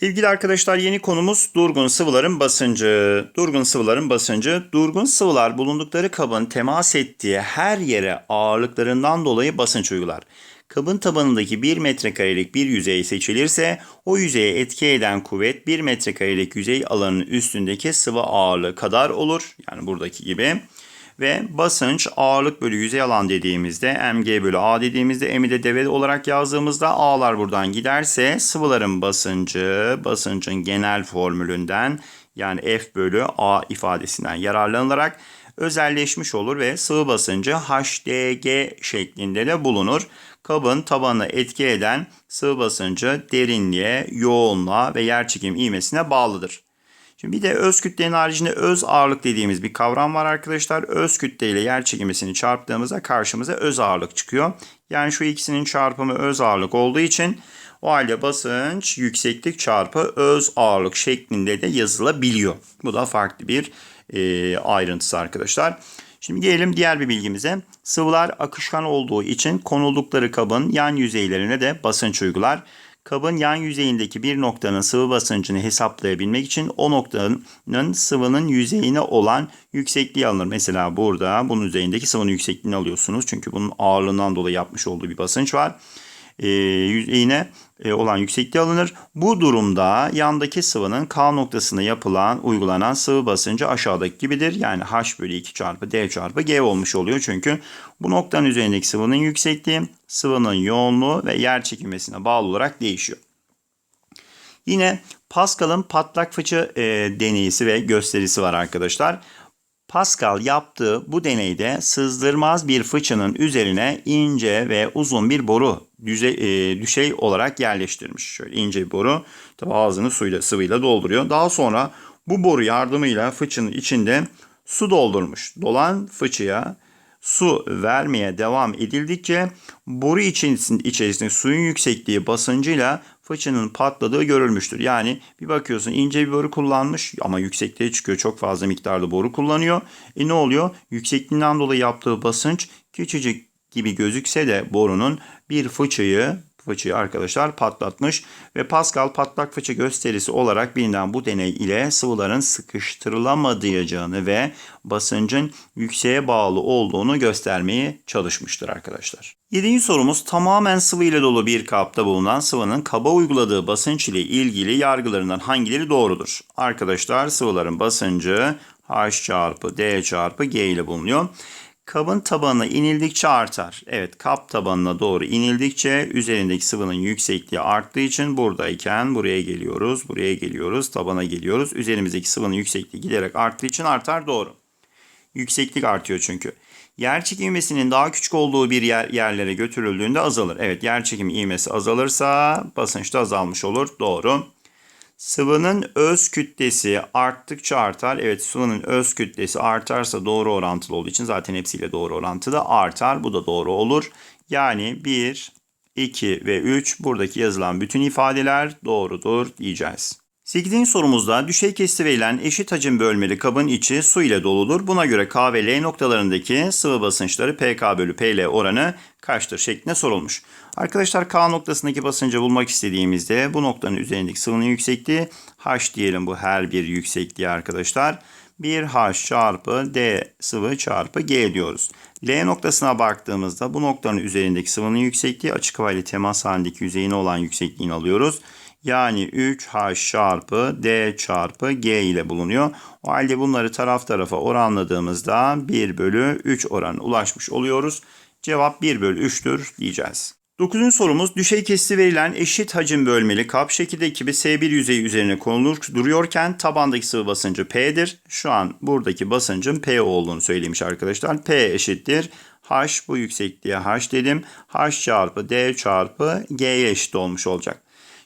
Sevgili arkadaşlar yeni konumuz durgun sıvıların basıncı. Durgun sıvıların basıncı. Durgun sıvılar bulundukları kabın temas ettiği her yere ağırlıklarından dolayı basınç uygular. Kabın tabanındaki 1 metrekarelik bir yüzey seçilirse o yüzeye etki eden kuvvet 1 metrekarelik yüzey alanının üstündeki sıvı ağırlığı kadar olur. Yani buradaki gibi. Ve basınç ağırlık bölü yüzey alan dediğimizde mg bölü a dediğimizde m'i de deve olarak yazdığımızda a'lar buradan giderse sıvıların basıncı basıncın genel formülünden yani f bölü a ifadesinden yararlanılarak özelleşmiş olur ve sıvı basıncı HDG şeklinde de bulunur. Kabın tabanına etki eden sıvı basıncı derinliğe, yoğunluğa ve yerçekim ivmesine bağlıdır. Şimdi bir de öz kütlenin haricinde öz ağırlık dediğimiz bir kavram var arkadaşlar. Öz kütle ile yer çekimesini çarptığımızda karşımıza öz ağırlık çıkıyor. Yani şu ikisinin çarpımı öz ağırlık olduğu için o halde basınç yükseklik çarpı öz ağırlık şeklinde de yazılabiliyor. Bu da farklı bir e, ayrıntısı arkadaşlar. Şimdi gelelim diğer bir bilgimize. Sıvılar akışkan olduğu için konuldukları kabın yan yüzeylerine de basınç uygular. Kabın yan yüzeyindeki bir noktanın sıvı basıncını hesaplayabilmek için o noktanın sıvının yüzeyine olan yüksekliği alınır. Mesela burada bunun üzerindeki sıvının yüksekliğini alıyorsunuz. Çünkü bunun ağırlığından dolayı yapmış olduğu bir basınç var. E, yüzeyine e, olan yüksekliği alınır. Bu durumda yandaki sıvının K noktasına yapılan, uygulanan sıvı basıncı aşağıdaki gibidir. Yani H bölü 2 çarpı D çarpı G olmuş oluyor. Çünkü bu noktanın üzerindeki sıvının yüksekliği, sıvının yoğunluğu ve yer çekilmesine bağlı olarak değişiyor. Yine Pascal'ın patlak fıçı e, deneyisi ve gösterisi var arkadaşlar. Pascal yaptığı bu deneyde sızdırmaz bir fıçının üzerine ince ve uzun bir boru düzey, e, düşey olarak yerleştirmiş. Şöyle ince bir boru tabi ağzını suyla sıvıyla dolduruyor. Daha sonra bu boru yardımıyla fıçının içinde su doldurmuş. Dolan fıçıya su vermeye devam edildikçe boru içerisinde suyun yüksekliği basıncıyla fıçının patladığı görülmüştür. Yani bir bakıyorsun ince bir boru kullanmış ama yüksekliğe çıkıyor. Çok fazla miktarda boru kullanıyor. E ne oluyor? Yüksekliğinden dolayı yaptığı basınç küçücük gibi gözükse de borunun bir fıçıyı fıçıyı arkadaşlar patlatmış ve Pascal patlak fıçı gösterisi olarak bilinen bu deney ile sıvıların sıkıştırılamayacağını ve basıncın yükseğe bağlı olduğunu göstermeye çalışmıştır arkadaşlar. Yedinci sorumuz tamamen sıvı ile dolu bir kapta bulunan sıvının kaba uyguladığı basınç ile ilgili yargılarından hangileri doğrudur? Arkadaşlar sıvıların basıncı H çarpı D çarpı G ile bulunuyor. Kabın tabanına inildikçe artar. Evet kap tabanına doğru inildikçe üzerindeki sıvının yüksekliği arttığı için buradayken buraya geliyoruz. Buraya geliyoruz. Tabana geliyoruz. Üzerimizdeki sıvının yüksekliği giderek arttığı için artar doğru. Yükseklik artıyor çünkü. Yer çekim ivmesinin daha küçük olduğu bir yer, yerlere götürüldüğünde azalır. Evet yer çekim ivmesi azalırsa basınç da azalmış olur. Doğru. Sıvının öz kütlesi arttıkça artar. Evet sıvının öz kütlesi artarsa doğru orantılı olduğu için zaten hepsiyle doğru orantılı artar. Bu da doğru olur. Yani 1, 2 ve 3 buradaki yazılan bütün ifadeler doğrudur diyeceğiz. 8. sorumuzda düşey kesti verilen eşit hacim bölmeli kabın içi su ile doludur. Buna göre K ve L noktalarındaki sıvı basınçları PK bölü PL oranı kaçtır şeklinde sorulmuş. Arkadaşlar K noktasındaki basıncı bulmak istediğimizde bu noktanın üzerindeki sıvının yüksekliği H diyelim bu her bir yüksekliği arkadaşlar. 1H çarpı D sıvı çarpı G diyoruz. L noktasına baktığımızda bu noktanın üzerindeki sıvının yüksekliği açık havayla temas halindeki yüzeyine olan yüksekliğini alıyoruz. Yani 3H çarpı D çarpı G ile bulunuyor. O halde bunları taraf tarafa oranladığımızda 1 bölü 3 oranı ulaşmış oluyoruz. Cevap 1 bölü 3'tür diyeceğiz. Dokuzuncu sorumuz düşey kesiti verilen eşit hacim bölmeli kap şekilde ekibi S1 yüzeyi üzerine konulur duruyorken tabandaki sıvı basıncı P'dir. Şu an buradaki basıncın P olduğunu söylemiş arkadaşlar. P eşittir. H bu yüksekliğe H dedim. H çarpı D çarpı G'ye eşit olmuş olacak.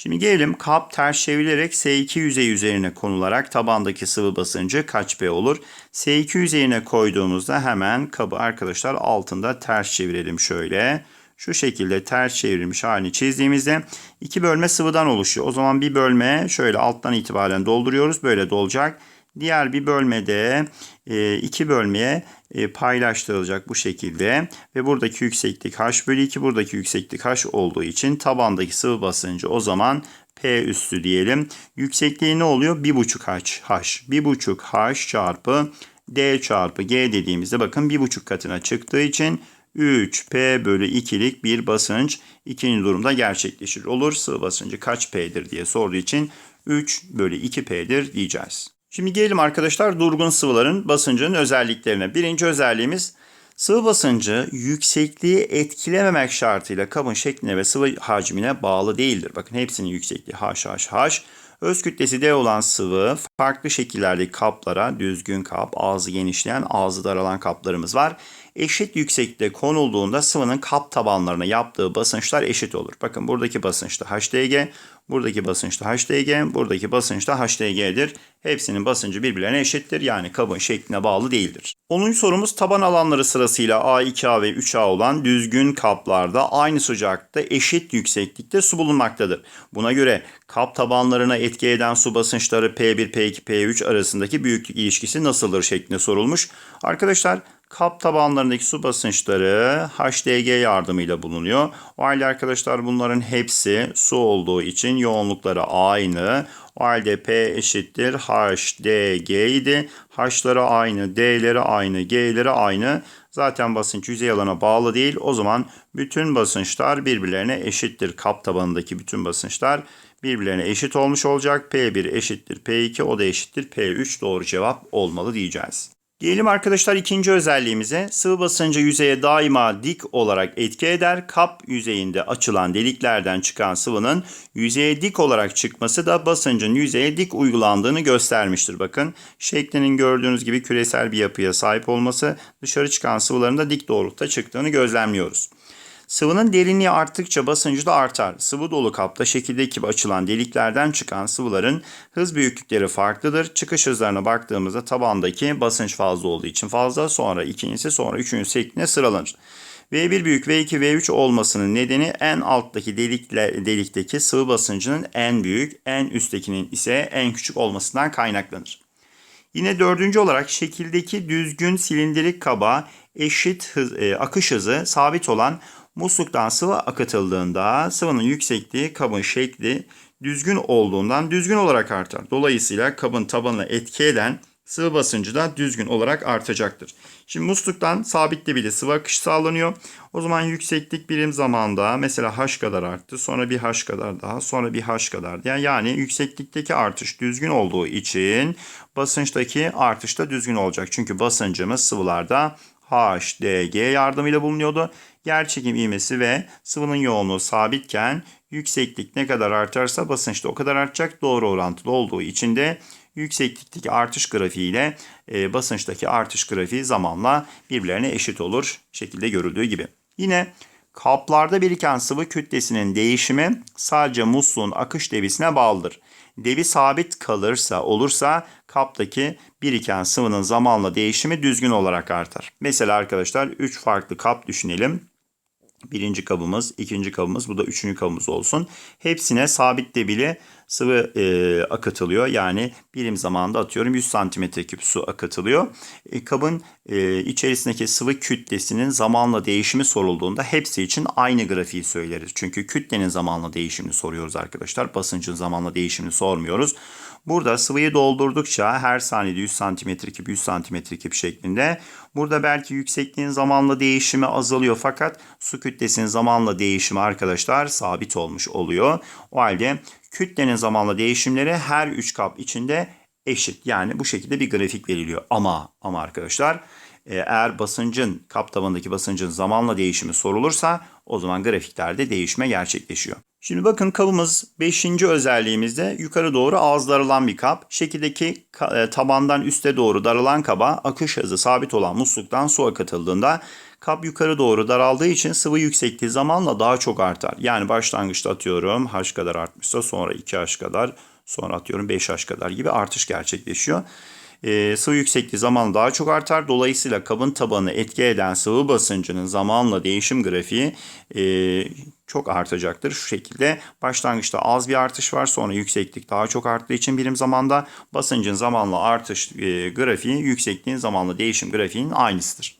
Şimdi gelelim kap ters çevrilerek S2 yüzeyi üzerine konularak tabandaki sıvı basıncı kaç P olur? S2 yüzeyine koyduğumuzda hemen kabı arkadaşlar altında ters çevirelim şöyle. Şu şekilde ters çevrilmiş halini çizdiğimizde iki bölme sıvıdan oluşuyor. O zaman bir bölme şöyle alttan itibaren dolduruyoruz. Böyle dolacak. Diğer bir bölmede e, iki bölmeye e, paylaştırılacak bu şekilde ve buradaki yükseklik h bölü 2 buradaki yükseklik h olduğu için tabandaki sıvı basıncı o zaman P üstü diyelim. Yüksekliği ne oluyor? 1,5 h. h. 1,5 h çarpı D çarpı G dediğimizde bakın 1,5 katına çıktığı için 3P bölü 2'lik bir basınç ikinci durumda gerçekleşir. Olur sıvı basıncı kaç P'dir diye sorduğu için 3 bölü 2P'dir diyeceğiz. Şimdi gelelim arkadaşlar durgun sıvıların basıncının özelliklerine. Birinci özelliğimiz sıvı basıncı yüksekliği etkilememek şartıyla kabın şekline ve sıvı hacmine bağlı değildir. Bakın hepsinin yüksekliği HHH. Öz kütlesi D olan sıvı farklı şekillerdeki kaplara düzgün kap, ağzı genişleyen, ağzı daralan kaplarımız var. Eşit yükseklikte konulduğunda sıvının kap tabanlarına yaptığı basınçlar eşit olur. Bakın buradaki basınçta HDG, buradaki basınçta HDG, buradaki basınçta HDG'dir. Hepsinin basıncı birbirlerine eşittir. Yani kabın şekline bağlı değildir. 10. sorumuz taban alanları sırasıyla A2A ve 3A olan düzgün kaplarda aynı sıcaklıkta eşit yükseklikte su bulunmaktadır. Buna göre kap tabanlarına etki eden su basınçları P1, P2, P3 arasındaki büyüklük ilişkisi nasıldır şeklinde sorulmuş. Arkadaşlar kap tabanlarındaki su basınçları HDG yardımıyla bulunuyor. O halde arkadaşlar bunların hepsi su olduğu için yoğunlukları aynı. O halde P eşittir HDG idi. H'ları aynı, D'leri aynı, G'leri aynı. Zaten basınç yüzey alana bağlı değil. O zaman bütün basınçlar birbirlerine eşittir. Kap tabanındaki bütün basınçlar birbirlerine eşit olmuş olacak. P1 eşittir P2 o da eşittir P3 doğru cevap olmalı diyeceğiz. Diyelim arkadaşlar ikinci özelliğimize sıvı basıncı yüzeye daima dik olarak etki eder. Kap yüzeyinde açılan deliklerden çıkan sıvının yüzeye dik olarak çıkması da basıncın yüzeye dik uygulandığını göstermiştir. Bakın şeklinin gördüğünüz gibi küresel bir yapıya sahip olması dışarı çıkan sıvıların da dik doğrultuda çıktığını gözlemliyoruz. Sıvının derinliği arttıkça basıncı da artar. Sıvı dolu kapta şekildeki gibi açılan deliklerden çıkan sıvıların hız büyüklükleri farklıdır. Çıkış hızlarına baktığımızda tabandaki basınç fazla olduğu için fazla, sonra ikincisi, sonra üçüncüsü şeklinde sıralanır. V1 büyük, V2, V3 olmasının nedeni en alttaki delikle, delikteki sıvı basıncının en büyük, en üsttekinin ise en küçük olmasından kaynaklanır. Yine dördüncü olarak şekildeki düzgün silindirik kaba eşit hız, e, akış hızı sabit olan musluktan sıvı akıtıldığında sıvının yüksekliği kabın şekli düzgün olduğundan düzgün olarak artar. Dolayısıyla kabın tabanına etki eden sıvı basıncı da düzgün olarak artacaktır. Şimdi musluktan sabit bir sıvı akışı sağlanıyor. O zaman yükseklik birim zamanda mesela h kadar arttı. Sonra bir h kadar daha. Sonra bir h kadar. Yani, yani yükseklikteki artış düzgün olduğu için basınçtaki artış da düzgün olacak. Çünkü basıncımız sıvılarda HDG yardımıyla bulunuyordu. Yerçekim ivmesi ve sıvının yoğunluğu sabitken yükseklik ne kadar artarsa basınç da o kadar artacak. Doğru orantılı olduğu için de yükseklikteki artış grafiği ile e, basınçtaki artış grafiği zamanla birbirlerine eşit olur şekilde görüldüğü gibi. Yine kaplarda biriken sıvı kütlesinin değişimi sadece musluğun akış devisine bağlıdır. Devi sabit kalırsa olursa kaptaki biriken sıvının zamanla değişimi düzgün olarak artar. Mesela arkadaşlar 3 farklı kap düşünelim. Birinci kabımız, ikinci kabımız, bu da üçüncü kabımız olsun. Hepsine sabit debili sıvı e, akıtılıyor. Yani birim zamanda atıyorum 100 santimetre küp su akıtılıyor. E, kabın e, içerisindeki sıvı kütlesinin zamanla değişimi sorulduğunda hepsi için aynı grafiği söyleriz. Çünkü kütlenin zamanla değişimini soruyoruz arkadaşlar. Basıncın zamanla değişimini sormuyoruz. Burada sıvıyı doldurdukça her saniyede 100 santimetre küp 100 santimetre küp şeklinde. Burada belki yüksekliğin zamanla değişimi azalıyor fakat su kütlesinin zamanla değişimi arkadaşlar sabit olmuş oluyor. O halde kütlenin zamanla değişimleri her 3 kap içinde eşit. Yani bu şekilde bir grafik veriliyor. Ama ama arkadaşlar e, eğer basıncın kap tabanındaki basıncın zamanla değişimi sorulursa o zaman grafiklerde değişme gerçekleşiyor. Şimdi bakın kabımız 5. özelliğimizde yukarı doğru ağız darılan bir kap. Şekildeki e, tabandan üste doğru darılan kaba akış hızı sabit olan musluktan su akıtıldığında kap yukarı doğru daraldığı için sıvı yüksekliği zamanla daha çok artar. Yani başlangıçta atıyorum h kadar artmışsa sonra 2h kadar sonra atıyorum 5h kadar gibi artış gerçekleşiyor. E, sıvı yüksekliği zamanla daha çok artar. Dolayısıyla kabın tabanını etki eden sıvı basıncının zamanla değişim grafiği e, çok artacaktır. Şu şekilde başlangıçta az bir artış var sonra yükseklik daha çok arttığı için birim zamanda basıncın zamanla artış e, grafiği yüksekliğin zamanla değişim grafiğinin aynısıdır.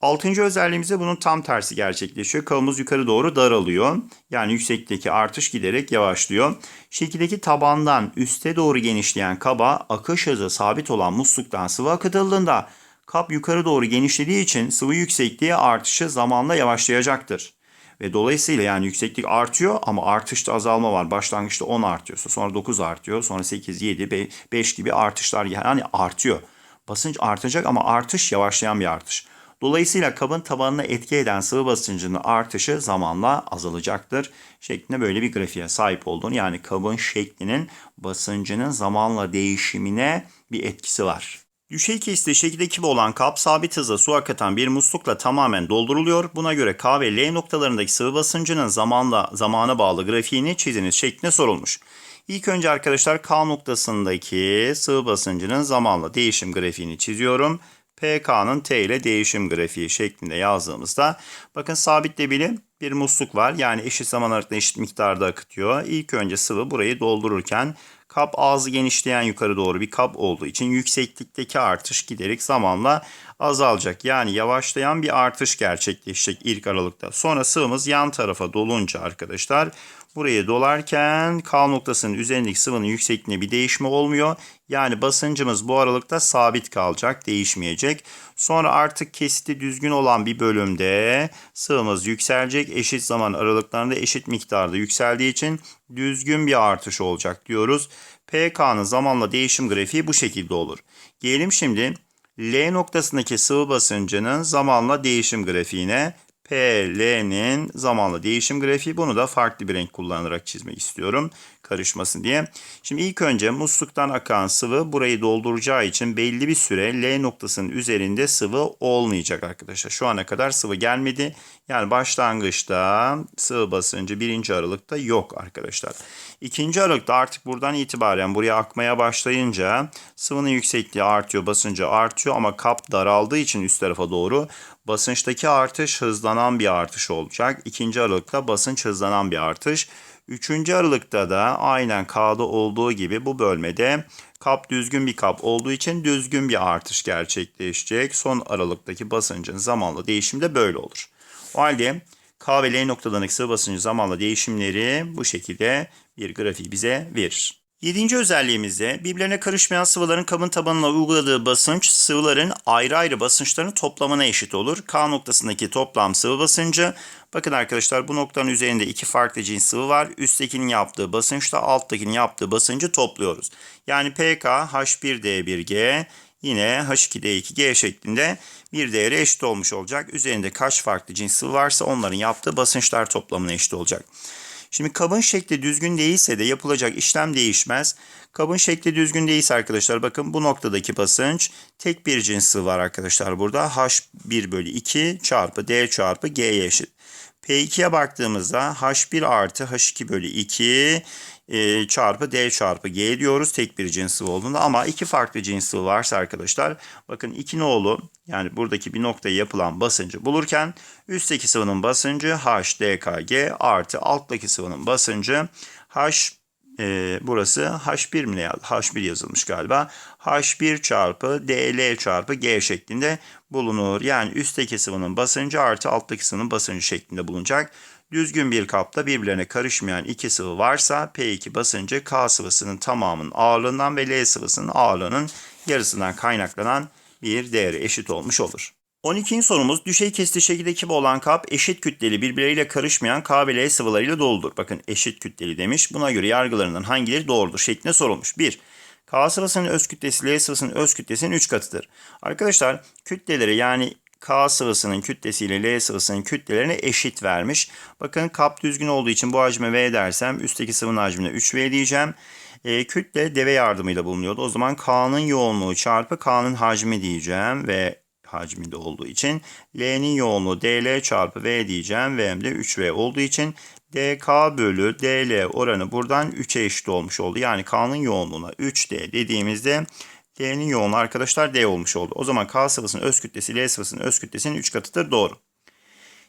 Altıncı özelliğimizde bunun tam tersi gerçekleşiyor. Kabımız yukarı doğru daralıyor. Yani yükseklikteki artış giderek yavaşlıyor. Şekildeki tabandan üste doğru genişleyen kaba akış hızı sabit olan musluktan sıvı akıtıldığında kap yukarı doğru genişlediği için sıvı yüksekliği artışı zamanla yavaşlayacaktır. Ve dolayısıyla yani yükseklik artıyor ama artışta azalma var. Başlangıçta 10 artıyorsa sonra 9 artıyor sonra 8, 7, 5 gibi artışlar yani artıyor. Basınç artacak ama artış yavaşlayan bir artış. Dolayısıyla kabın tabanına etki eden sıvı basıncının artışı zamanla azalacaktır. Şeklinde böyle bir grafiğe sahip olduğunu yani kabın şeklinin basıncının zamanla değişimine bir etkisi var. Düşey kesti şekilde gibi olan kap sabit hızla su akıtan bir muslukla tamamen dolduruluyor. Buna göre K ve L noktalarındaki sıvı basıncının zamanla zamana bağlı grafiğini çiziniz şeklinde sorulmuş. İlk önce arkadaşlar K noktasındaki sıvı basıncının zamanla değişim grafiğini çiziyorum. PK'nın T ile değişim grafiği şeklinde yazdığımızda bakın sabit debili bir musluk var. Yani eşit zaman aralıkla eşit miktarda akıtıyor. İlk önce sıvı burayı doldururken kap ağzı genişleyen yukarı doğru bir kap olduğu için yükseklikteki artış giderek zamanla azalacak. Yani yavaşlayan bir artış gerçekleşecek ilk aralıkta. Sonra sıvımız yan tarafa dolunca arkadaşlar burayı dolarken K noktasının üzerindeki sıvının yüksekliğine bir değişme olmuyor. Yani basıncımız bu aralıkta sabit kalacak, değişmeyecek. Sonra artık kesiti düzgün olan bir bölümde sıvımız yükselecek. Eşit zaman aralıklarında eşit miktarda yükseldiği için düzgün bir artış olacak diyoruz. PK'nın zamanla değişim grafiği bu şekilde olur. Gelelim şimdi L noktasındaki sıvı basıncının zamanla değişim grafiğine. PL'nin zamanla değişim grafiği. Bunu da farklı bir renk kullanarak çizmek istiyorum. Karışmasın diye. Şimdi ilk önce musluktan akan sıvı burayı dolduracağı için belli bir süre L noktasının üzerinde sıvı olmayacak arkadaşlar. Şu ana kadar sıvı gelmedi. Yani başlangıçta sıvı basıncı birinci aralıkta yok arkadaşlar. İkinci aralıkta artık buradan itibaren buraya akmaya başlayınca sıvının yüksekliği artıyor, basıncı artıyor ama kap daraldığı için üst tarafa doğru basınçtaki artış hızlanan bir artış olacak. İkinci aralıkta basınç hızlanan bir artış. Üçüncü aralıkta da aynen K'da olduğu gibi bu bölmede kap düzgün bir kap olduğu için düzgün bir artış gerçekleşecek. Son aralıktaki basıncın zamanla değişimi de böyle olur. O halde K ve L noktalarındaki sıvı basıncı zamanla değişimleri bu şekilde bir grafiği bize verir. Yedinci özelliğimizde birbirlerine karışmayan sıvıların kabın tabanına uyguladığı basınç sıvıların ayrı ayrı basınçlarının toplamına eşit olur. K noktasındaki toplam sıvı basıncı bakın arkadaşlar bu noktanın üzerinde iki farklı cins sıvı var. Üsttekinin yaptığı basınçla alttakinin yaptığı basıncı topluyoruz. Yani PK H1D1G yine H2D2G şeklinde bir değere eşit olmuş olacak. Üzerinde kaç farklı cins varsa onların yaptığı basınçlar toplamına eşit olacak. Şimdi kabın şekli düzgün değilse de yapılacak işlem değişmez. Kabın şekli düzgün değilse arkadaşlar bakın bu noktadaki basınç tek bir cinsi var arkadaşlar burada. H1 bölü 2 çarpı D çarpı G'ye eşit. P2'ye baktığımızda H1 artı H2 bölü 2 e, çarpı D çarpı G diyoruz tek bir cins sıvı olduğunda. Ama iki farklı cins sıvı varsa arkadaşlar bakın iki nolu yani buradaki bir noktaya yapılan basıncı bulurken üstteki sıvının basıncı HDKG artı alttaki sıvının basıncı H e, burası H1 mi ne yazdı? H1 yazılmış galiba. H1 çarpı DL çarpı G şeklinde bulunur. Yani üstteki sıvının basıncı artı alttaki sıvının basıncı şeklinde bulunacak. Düzgün bir kapta birbirlerine karışmayan iki sıvı varsa P2 basıncı K sıvısının tamamının ağırlığından ve L sıvısının ağırlığının yarısından kaynaklanan bir değeri eşit olmuş olur. 12. sorumuz düşey kesti şekilde kibi olan kap eşit kütleli birbirleriyle karışmayan K ve L sıvılarıyla doludur. Bakın eşit kütleli demiş. Buna göre yargılarından hangileri doğrudur şeklinde sorulmuş. 1. K sıvısının öz kütlesi L sıvısının öz kütlesinin 3 katıdır. Arkadaşlar kütleleri yani K sıvısının kütlesiyle L sıvısının kütlelerine eşit vermiş. Bakın kap düzgün olduğu için bu hacme V dersem üstteki sıvının hacmine 3V diyeceğim. E, kütle deve yardımıyla bulunuyordu. O zaman K'nın yoğunluğu çarpı K'nın hacmi diyeceğim ve hacminde olduğu için L'nin yoğunluğu DL çarpı V diyeceğim. V'm de 3V olduğu için DK bölü DL oranı buradan 3'e eşit olmuş oldu. Yani K'nın yoğunluğuna 3D dediğimizde D'nin yoğunluğu arkadaşlar D olmuş oldu. O zaman K sıvısının öz kütlesi L sıvısının öz kütlesinin 3 katıdır. Doğru.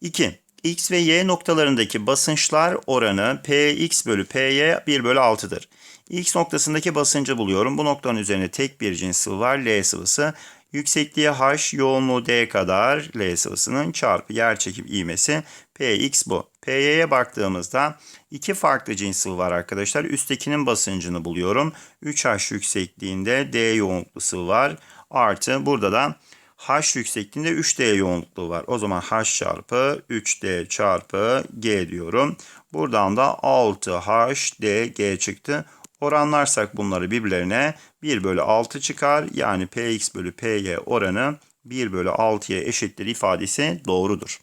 2. X ve Y noktalarındaki basınçlar oranı Px bölü Py 1 bölü 6'dır. X noktasındaki basıncı buluyorum. Bu noktanın üzerine tek bir cins sıvı var. L sıvısı. Yüksekliği H, yoğunluğu D kadar L sıvısının çarpı yerçekim ivmesi Px bu. Py'ye baktığımızda iki farklı cins sıvı var arkadaşlar. Üsttekinin basıncını buluyorum. 3H yüksekliğinde D yoğunluklu sıvı var. Artı burada da H yüksekliğinde 3D yoğunlukluğu var. O zaman H çarpı 3D çarpı G diyorum. Buradan da 6HDG çıktı. Oranlarsak bunları birbirlerine 1 bölü 6 çıkar. Yani Px bölü Py oranı 1 bölü 6'ya eşittir ifadesi doğrudur.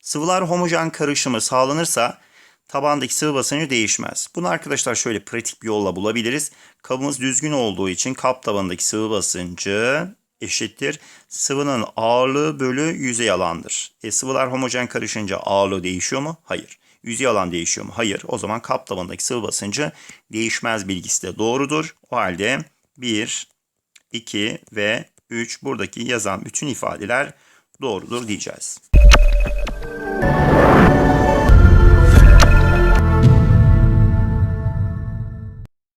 Sıvılar homojen karışımı sağlanırsa tabandaki sıvı basıncı değişmez. Bunu arkadaşlar şöyle pratik bir yolla bulabiliriz. Kabımız düzgün olduğu için kap tabanındaki sıvı basıncı eşittir. Sıvının ağırlığı bölü yüzey alandır. E, sıvılar homojen karışınca ağırlığı değişiyor mu? Hayır yüzey alan değişiyor mu? Hayır. O zaman kap tabanındaki sıvı basıncı değişmez bilgisi de doğrudur. O halde 1, 2 ve 3 buradaki yazan bütün ifadeler doğrudur diyeceğiz.